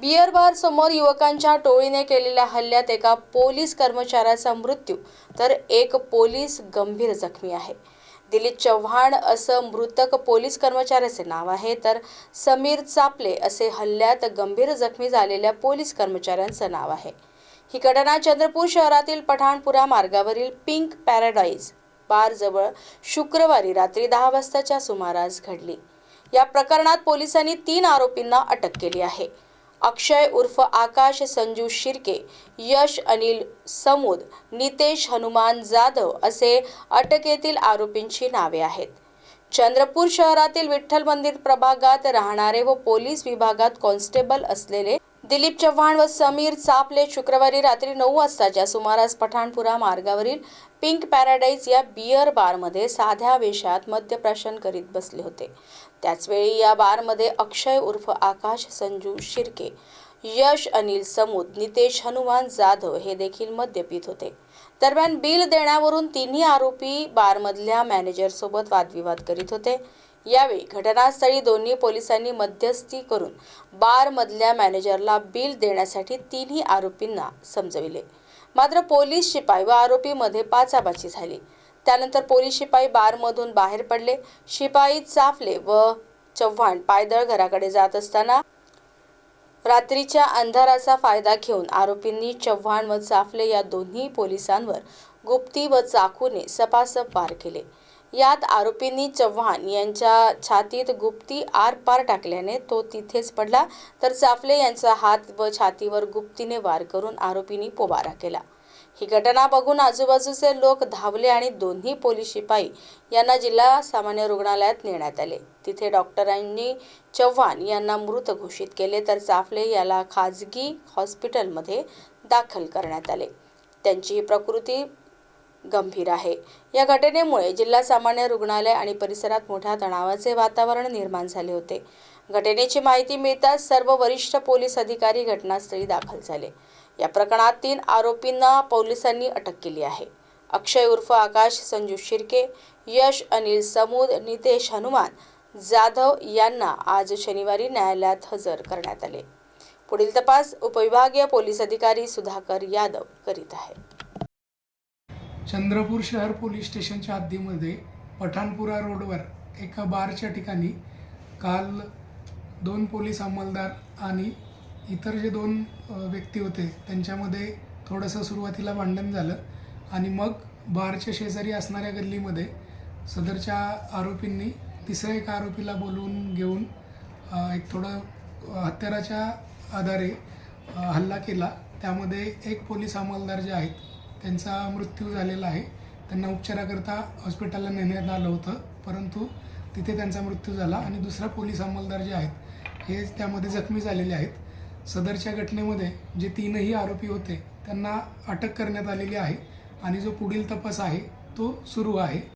Beer bar समोर युवकांच्या टोळीने केलेल्या हल्ल्यात एका पोलीस कर्मचाऱ्याचा मृत्यू तर एक पोलीस गंभीर जखमी आहे. दिलीप चव्हाण असं मृतक पोलीस कर्मचाऱ्याचे नाव आहे तर समीर चापले असे हल्ल्यात गंभीर जखमी झालेल्या पोलीस कर्मचाऱ्यांचं नाव आहे. ही घटना चंद्रपूर शहरातील पठाणपुरा मार्गावरील पिंक पॅराडाईज बारजवळ शुक्रवारी रात्री दहा वाजताच्या सुमारास घडली. या प्रकरणात पोलिसांनी तीन आरोपींना अटक केली आहे. अक्षय उर्फ आकाश संजू शिर्के यश अनिल समूद नितेश हनुमान जाधव असे अटकेतील आरोपींची नावे आहेत. चंद्रपूर शहरातील विठ्ठल मंदिर प्रभागात राहणारे व पोलीस विभागात कॉन्स्टेबल असलेले दिलीप चव्हाण व समीर चापले शुक्रवारी रात्री नऊ वाजताच्या सुमारास पठाणपुरा मार्गावरील पिंक पॅराडाईज या बियर बारमध्ये साध्या वेशात मद्यप्राशन करीत बसले होते. त्याचवेळी या बारमध्ये अक्षय उर्फ आकाश संजू शिर्के यश अनिल समूद नितेश हनुमान जाधव हे देखील मद्यपित होते. दरम्यान बिल देण्यावरून तिन्ही आरोपी बारमधल्या मॅनेजरसोबत वादविवाद करीत होते. यावेळी घटनास्थळी दोन्ही पोलिसांनी मध्यस्थी करून बारमधल्या मॅनेजरला बिल देण्यासाठी तिन्ही आरोपींना समजविले. मात्र पोलीस शिपाई व आरोपीमध्ये पाचापाची झाली. त्यानंतर पोलीस शिपाई बारमधून बाहेर पडले. शिपाई चाफले व चव्हाण पायदळ घराकडे जात असताना रात्रीच्या अंधाराचा फायदा घेऊन आरोपींनी चव्हाण व चाफले या दोन्ही पोलिसांवर गुप्ती व चाकूने सपासप वार केले. यात आरोपींनी चव्हाण यांच्या छातीत गुप्ती आर पार टाकल्याने तो तिथेच पडला. तर चाफले यांचा हात व छातीवर गुप्तीने वार करून आरोपींनी पोबारा केला. ही घटना बघून आजूबाजूचे लोक धावले आणि दोन्ही पोलीस शिपाई यांना जिल्हा सामान्य रुग्णालयात नेण्यात आले. तिथे डॉक्टरांनी चव्हाण यांना मृत घोषित केले तर चाफले याला खाजगी हॉस्पिटलमध्ये दाखल करण्यात आले. त्यांची प्रकृती गंभीर आहे. या घटनेमुळे जिल्हा सामान्य रुग्णालय आणि परिसरात मोठ्या तणावाचे वातावरण निर्माण झाले होते. घटनेची माहिती मिळताच सर्व वरिष्ठ पोलीस अधिकारी घटनास्थळी दाखल झाले. या प्रकरणात तीन आरोपींना पोलिसांनी अटक केली आहे. अक्षय उर्फ आकाश संजू शिर्के यश अनिल समूद नितेश हनुमान जाधव यांना आज शनिवारी न्यायालयात हजर करण्यात आले. पुढील तपास उपविभागीय पोलीस अधिकारी सुधाकर यादव करीत आहे. चंद्रपूर शहर पोलीस स्टेशनच्या हद्दीमध्ये पठाणपुरा रोडवर एका बारच्या ठिकाणी काल दोन पोलीस अंमलदार आणि इतर जे दोन व्यक्ती होते त्यांच्यामध्ये थोडंसं सुरुवातीला भांडण झालं आणि मग बारच्या शेजारी असणाऱ्या गल्लीमध्ये सदरच्या आरोपींनी तिसऱ्या एका आरोपीला बोलवून घेऊन एक थोडं हत्याराच्या आधारे हल्ला केला. त्यामध्ये एक पोलीस अंमलदार जे आहेत त्यांचा मृत्यू झालेला आहे. त्यांना उपचाराकरता हॉस्पिटलला नेण्यात आलं होतं परंतु तिथे त्यांचा मृत्यू झाला आणि दुसरा पोलीस अंमलदार जे आहेत हे त्यामध्ये जखमी झालेले आहेत. सदरच्या घटनेमध्ये जे तीनही आरोपी होते त्यांना अटक करण्यात आलेली आहे आणि जो पुढील तपास आहे तो सुरू आहे.